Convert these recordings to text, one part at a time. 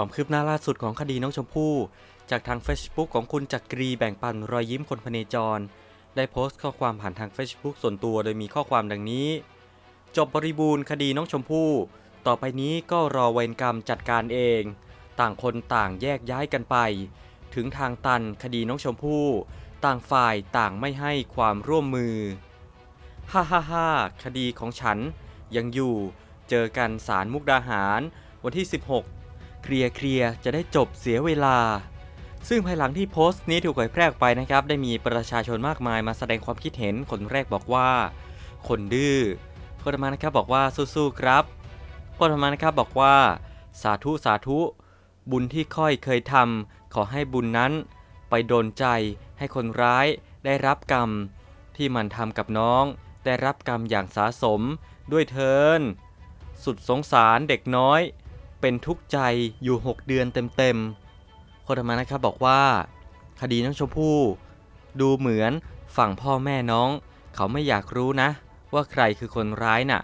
ความคืบหน้าล่าสุดของคดีน้องชมพู่ จากทาง Facebook ของคุณจักรีแบ่งปันรอยยิ้มคนพเนจร ได้โพสต์ข้อความผ่านทาง Facebook ส่วนตัวโดยมีข้อความดังนี้ จบบริบูรณ์คดีน้องชมพู่ ต่อไปนี้ก็รอเวรกรรมจัดการเอง ต่างคนต่างแยกย้ายกันไป ถึงทางตันคดีน้องชมพู่ ต่างฝ่ายต่างไม่ให้ความร่วมมือฮ่าฮ่าฮ่าคดีของฉันยังอยู่ เจอกันศาลมุกดาหาร วันที่ 16 เคลียร์เคลียร์จะได้จบเสียเวลา ซึ่งภายหลังที่โพสต์นี้ถูกเผยแพร่ออกไปนะครับ ได้มีประชาชนมากมายมาแสดงความคิดเห็นคนแรกบอกว่า คนดื้อคนต่อมานะครับบอกว่าสู้ๆครับคนต่อมานะครับบอกว่า สาธุสาธุ บุญที่ค่อยเคยทำขอให้บุญนั้น ไปโดนใจให้คนร้ายได้รับกรรม ที่มันทำกับน้อง ได้รับกรรมอย่างสาสมด้วยเทิน สุดสงสารเด็กน้อย เป็นทุกข์ใจอยู่ 6 เดือนเต็มๆคนต่อมานะครับบอกว่า คดีน้องชมพู่ดูเหมือนฝั่งพ่อแม่น้อง เขาไม่อยากรู้นะ ว่าใครคือคนร้ายน่ะ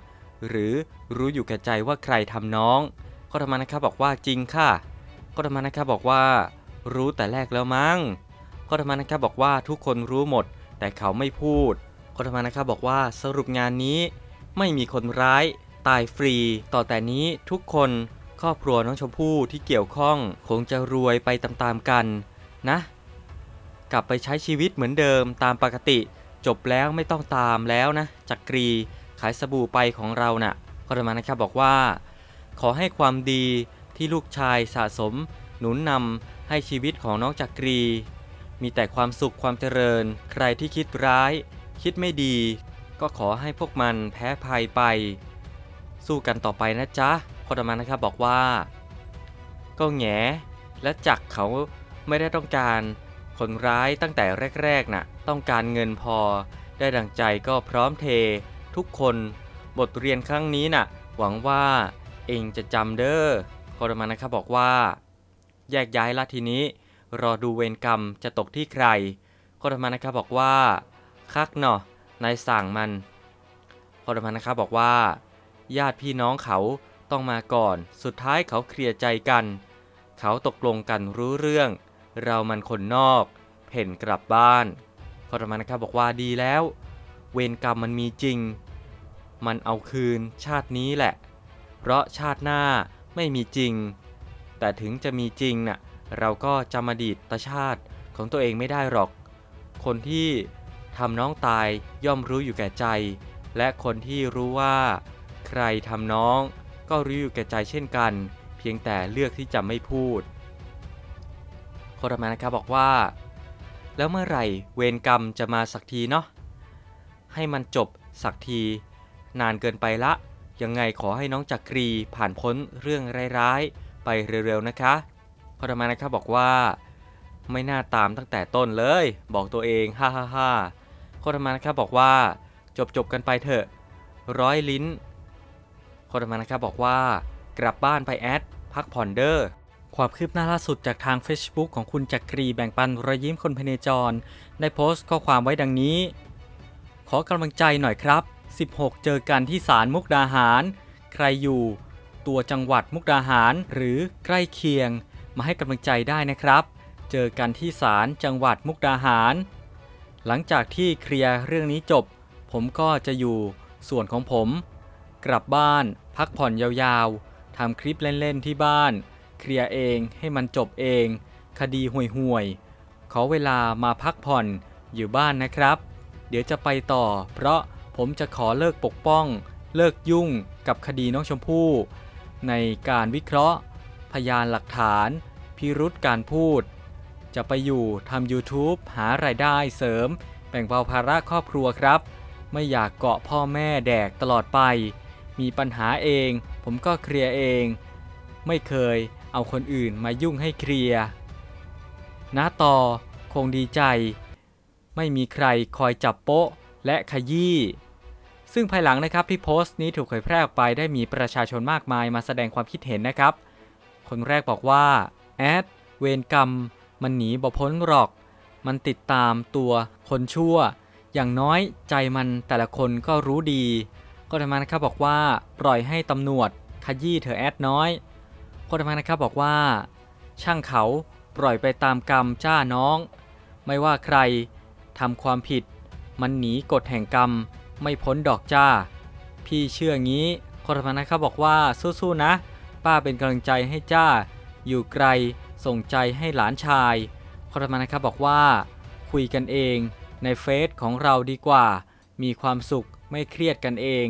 หรือรู้อยู่แก่ใจว่าใครทำน้องก็ธรรมานะครับบอกว่าจริงค่ะก็ธรรมานะครับบอกว่า รู้แต่แรกแล้วมั้งก็ธรรมานะครับบอกว่าทุกคนรู้หมด แต่เขาไม่พูดก็ธรรมานะครับบอกว่าสรุปงานนี้ไม่มีคนร้ายตายฟรี ต่อแต่นี้ทุกคน ครอบครัวน้องชมพู่ที่เกี่ยวข้องคงจะรวยไปตามๆกันนะ กลับไปใช้ชีวิตเหมือนเดิมตามปกติ จบแล้วไม่ต้องตามแล้วนะจักกรีขายสบู่ไปของเราน่ะก็ธรรมานะครับบอกว่า ขอให้ความดีที่ลูกชายสะสม หนุนนำให้ชีวิตของน้องจักรี มีแต่ความสุขความเจริญ ใครที่คิดร้าย คิดไม่ดี ก็ขอให้พวกมันแพ้ภัยไป สู้กันต่อไปนะจ๊ะ พอดมานะครับบอกว่า ก็แงและจักเขาไม่ได้ต้องการคนร้ายตั้งแต่แรกๆน่ะต้องการเงินพอ ได้ดังใจก็พร้อมเท ทุกคนบทเรียนครั้งนี้น่ะ หวังว่าเองจะจำเด้อพอดมานะครับบอกว่า แยกย้ายละทีนี้ รอดูเวรกรรมจะตกที่ใครโคตรมานะครับบอกว่า คักเนาะนายสั่งมันโคตรมานะครับบอกว่า ญาติพี่น้องเขา ต้องมาก่อน สุดท้ายเขาเคลียร์ใจกัน เขาตกลงกันรู้เรื่อง เรามันคนนอกเพ่นกลับบ้านโคตรมานะครับบอกว่าดีแล้ว เวรกรรมมันมีจริง มันเอาคืนชาตินี้แหละ เพราะชาติหน้าไม่มีจริง แต่ถึงจะมีจริงน่ะเราก็จำอดีตชาติของตัวเองไม่ได้หรอก คนที่ทำน้องตายย่อมรู้อยู่แก่ใจ และคนที่รู้ว่า ใครทำน้อง ก็รู้อยู่แก่ใจเช่นกัน เพียงแต่เลือกที่จะไม่พูดโคตรมานะครับบอกว่า แล้วเมื่อไหร่เวรกรรมจะมาสักทีเนาะให้มันจบสักที นานเกินไปละ ยังไงขอให้น้องจักรีผ่านพ้นเรื่องร้ายๆ ไปเร็วๆนะคะพอดมานะครับบอกว่า ไม่น่าตามตั้งแต่ต้นเลย บอกตัวเองฮ่าฮ่าฮ่าโคตรมานะครับบอกว่า จบจบกันไปเถอะ ร้อยลิ้น คตรมานะครับบอกว่ากลับบ้านไปแอด พักผ่อนเดอร์ความคืบหน้าล่าสุดจากทาง Facebook ของคุณจักรีแบ่งปันรอยยิ้มคนพเนจร ได้โพสต์ข้อความไว้ดังนี้ ขอกำลังใจหน่อยครับ 16 เจอกันที่ศาลมุกดาหาร ใครอยู่ ตัวจังหวัดมุกดาหารหรือใกล้เคียง มาให้กำลังใจได้นะครับ เจอกันที่ศาลจังหวัดมุกดาหาร หลังจากที่เคลียร์เรื่องนี้จบ ผมก็จะอยู่ส่วนของผม กลับบ้าน พักผ่อนยาวๆทำคลิปเล่นๆที่บ้าน เคลียร์เองให้มันจบเอง คดีห่วยๆขอเวลามาพักผ่อนอยู่บ้านนะครับ เดี๋ยวจะไปต่อ เพราะผมจะขอเลิกปกป้อง เลิกยุ่งกับคดีน้องชมพู่ในการวิเคราะห์ พยานหลักฐาน พิรุษการพูด จะไปอยู่ทำ YouTube หารายได้เสริม แบ่งเบาภาระครอบครัวครับ ไม่อยากเกาะพ่อแม่แดกตลอดไป มีปัญหาเอง ผมก็เคลียร์เอง ไม่เคยเอาคนอื่นมายุ่งให้เคลียร์นาต่อคงดีใจ ไม่มีใครคอยจับโป๊ะและขยี้ ซึ่งภายหลังนะครับที่โพสต์นี้ถูกเผยแพร่ออกไปได้มีประชาชนมากมายมาแสดงความคิดเห็นนะครับ คนแรกบอกว่าแอดเวรกรรม มันหนีบ่พ้นหรอก มันติดตามตัวคนชั่ว อย่างน้อยใจมันแต่ละคนก็รู้ดี ก็ทำมานะครับบอกว่าปล่อยให้ตำรวจขยี้เธอแอดน้อย คนทำงานนะครับบอกว่า ช่างเขาปล่อยไปตามกรรมจ้าน้อง ไม่ว่าใครทำความผิด มันหนีกฎแห่งกรรม ไม่พ้นดอกจ้า พี่เชื่องี้คนทำงานนะครับบอกว่าสู้ๆนะ ป้าเป็นกำลังใจให้จ้า อยู่ไกลส่งใจให้หลานชายคนทำงานนะครับบอกว่า คุยกันเองในเฟซของเราดีกว่า มีความสุขไม่เครียดกันเอง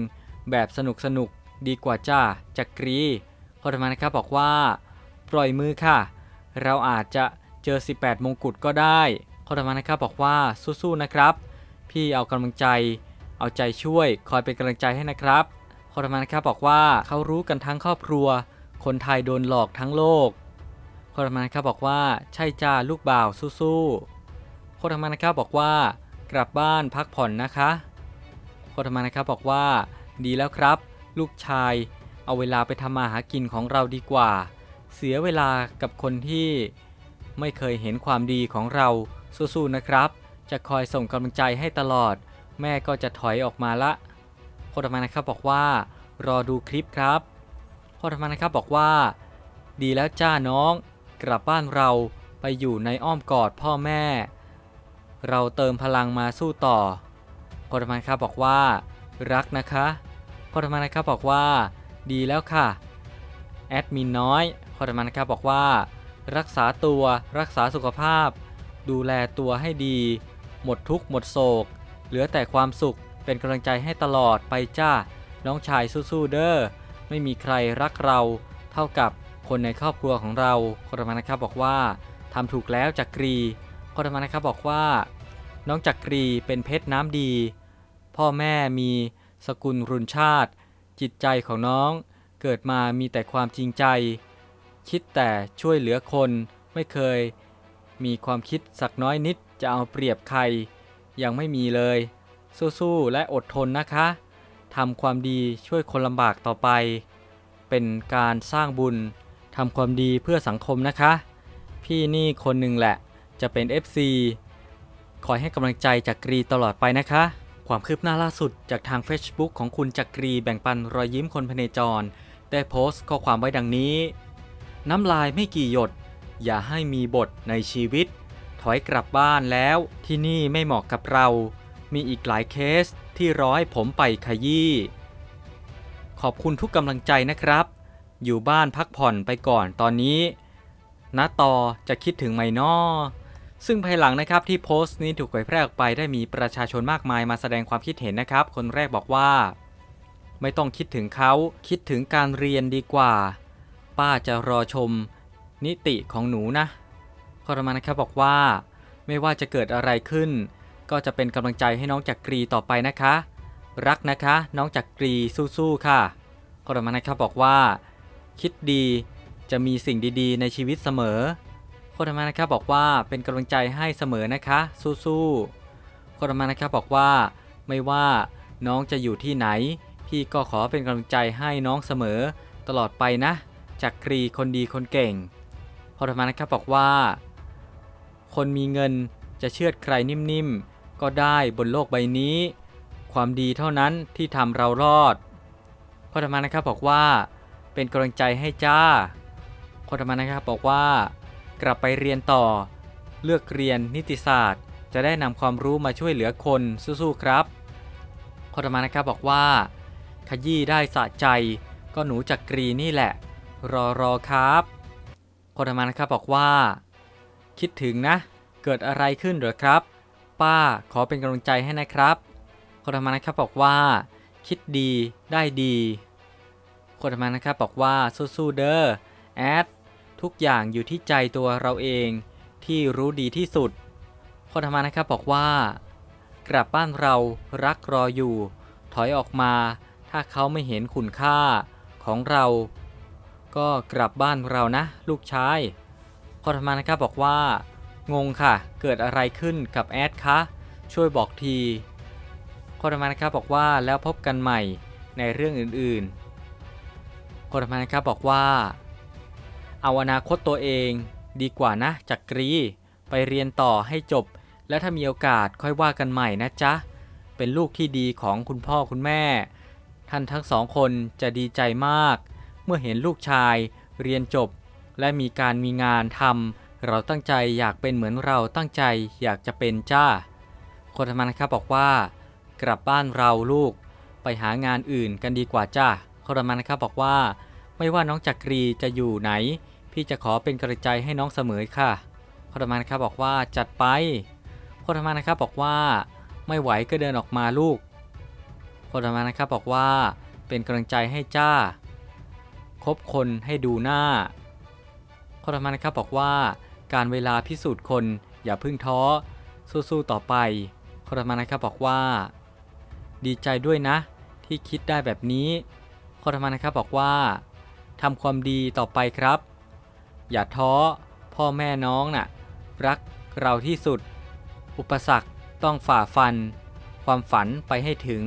แบบสนุกสนุกดีกว่าจ้าจักรีคนทำงานนะครับบอกว่า ปล่อยมือค่ะ เราอาจจะเจอ 18 มงกุฎก็ได้คนทำงานนะครับบอกว่าสู้ๆนะครับ พี่เอากำลังใจ เอาใจช่วย คอยเป็นกำลังใจให้นะครับคนทำงานนะครับบอกว่าเขารู้กันทั้งครอบครัว คนไทยโดนหลอกทั้งโลกคนทำงานนะครับบอกว่าใช่จ้าลูกบ่าวสู้ๆคนทำงานนะครับบอกว่ากลับบ้านพักผ่อนนะคะคนทำงานนะครับบอกว่า ดีแล้วครับ ลูกชาย เอาเวลาไปทำมาหากินของเราดีกว่า เสียเวลากับคนที่ไม่เคยเห็นความดีของเราสู้ๆนะครับ จะคอยส่งกำลังใจให้ตลอด แม่ก็จะถอยออกมาละคนทำงานนะครับบอกว่า รอดูคลิปครับคนทำงานนะครับบอกว่า ดีแล้วจ้าน้อง กลับบ้านเราไปอยู่ในอ้อมกอดพ่อแม่ เราเติมพลังมาสู้ต่อคนทำงานครับบอกว่า รักนะคะ คนทำงานนะครับบอกว่า ดีแล้วค่ะแอดมินน้อยคนทำงานนะครับบอกว่า รักษาตัวรักษาสุขภาพ ดูแลตัวให้ดี หมดทุกข์หมดโศก เหลือแต่ความสุขเป็นกำลังใจให้ตลอดไปจ้าน้องชายสู้ๆเด้อไม่มีใครรักเราเท่ากับคนในครอบครัวของเราคนทำงานนะครับบอกว่าทำถูกแล้วจักรีคนทำงานนะครับบอกว่า น้องจักรีเป็นเพชรน้ำดี พ่อแม่มี สกุลรุนชาติ จิตใจของน้อง เกิดมามีแต่ความจริงใจ คิดแต่ช่วยเหลือคนไม่เคย มีความคิดสักน้อยนิดจะเอาเปรียบใคร ยังไม่มีเลย สู้ๆและอดทนนะคะทำความดีช่วยคนลำบากต่อไป เป็นการสร้างบุญทำความดีเพื่อสังคมนะคะ พี่นี่คนหนึ่งแหละจะเป็น FC คอยให้กำลังใจจากกรีตลอดไปนะคะ ความคืบหน้าล่าสุดจากทาง Facebook ของคุณจักรีแบ่งปันรอยยิ้มคนพเนจร ได้โพสต์ข้อความไว้ดังนี้ น้ำลายไม่กี่หยด อย่าให้มีบทในชีวิต ถอยกลับบ้านแล้วที่นี่ไม่เหมาะกับเรา มีอีกหลายเคสที่ร้อยผมไปขยี้ขอบคุณทุกกำลังใจนะครับ อยู่บ้านพักผ่อนไปก่อนตอนนี้ณต่อจะคิดถึงไหมนอ ซึ่งภายหลังนะครับที่โพสต์นี้ถูกเผยแพร่ออกไปได้มีประชาชนมากมายมาแสดงความคิดเห็นนะครับ คนแรกบอกว่า ไม่ต้องคิดถึงเขาคิดถึงการเรียนดีกว่า ป้าจะรอชม นิติของหนูนะคอรมานะครับบอกว่า ไม่ว่าจะเกิดอะไรขึ้น ก็จะเป็นกำลังใจให้น้องจักกรีต่อไปนะคะ รักนะคะ น้องจักกรีสู้ๆค่ะคอรมานะครับบอกว่า คิดดีจะมีสิ่งดีๆ ในชีวิตเสมอ โคตรมานะครับบอกว่าเป็นกำลังใจให้เสมอนะคะ สู้ๆโคตรมานะครับบอกว่าไม่ว่าน้องจะอยู่ที่ไหน พี่ก็ขอเป็นกำลังใจให้น้องเสมอตลอดไปนะจักรีคนดีคนเก่งโคตรมานะครับบอกว่า คนมีเงินจะเชือดใครนิ่มๆ ก็ได้บนโลกใบนี้ ความดีเท่านั้นที่ทำเรารอดโคตรมานะครับบอกว่าเป็นกำลังใจให้จ้าโคตรมานะครับบอกว่า กลับไปเรียนต่อ เลือกเรียนนิติศาสตร์ จะได้นำความรู้มาช่วยเหลือคนสู้ๆครับโคตรมานะครับบอกว่า ขยี้ได้สะใจ ก็หนูจักกรีนี่แหละ รอรอครับโคตรมานะครับบอกว่า คิดถึงนะ เกิดอะไรขึ้นเหรอครับ ป้าขอเป็นกำลังใจให้นะครับโคตรมานะครับบอกว่า คิดดีได้ดีโคตรมานะครับบอกว่าสู้ๆเด้อแอด ทุกอย่างอยู่ที่ใจตัวเราเองที่รู้ดีที่สุดคนธรรมานะครับบอกว่า กลับบ้านเรารักรออยู่ ถอยออกมา ถ้าเขาไม่เห็นคุณค่าของเรา ก็กลับบ้านเรานะ ลูกชายคนธรรมานะครับบอกว่า งงค่ะ เกิดอะไรขึ้นกับแอดคะช่วยบอกทีคนธรรมานะครับบอกว่าแล้วพบกันใหม่ในเรื่องอื่นๆคนธรรมานะครับบอกว่า เอาอนาคตตัวเองดีกว่านะจักกรี ไปเรียนต่อให้จบ แล้วถ้ามีโอกาสค่อยว่ากันใหม่นะจ๊ะ เป็นลูกที่ดีของคุณพ่อคุณแม่ ท่านทั้งสองคนจะดีใจมาก เมื่อเห็นลูกชายเรียนจบ และมีการมีงานทำเราตั้งใจอยากเป็นเหมือนเราตั้งใจอยากจะเป็นจ้าคนธรรมนครับบอกว่า กลับบ้านเราลูก ไปหางานอื่นกันดีกว่าจ้าคนธรรมนครับบอกว่า ไม่ว่าน้องจักรีจะอยู่ไหน พี่จะขอเป็นกำลังใจให้น้องเสมอค่ะคนธรรมนะครับบอกว่าจัดไปคนธรรมนะครับบอกว่า ไม่ไหวก็เดินออกมาลูกคนธรรมนะครับบอกว่า เป็นกำลังใจให้จ้า คบคนให้ดูหน้าคนธรรมนะครับบอกว่า การเวลาพิสูจน์คนอย่าพึ่งท้อสู้ๆต่อไปคนธรรมนะครับบอกว่า ดีใจด้วยนะ ที่คิดได้แบบนี้คนธรรมนะครับบอกว่าทำความดีต่อไปครับ อย่าท้อ พ่อแม่น้องน่ะ รักเราที่สุด อุปสรรคต้องฝ่าฟัน ความฝันไปให้ถึง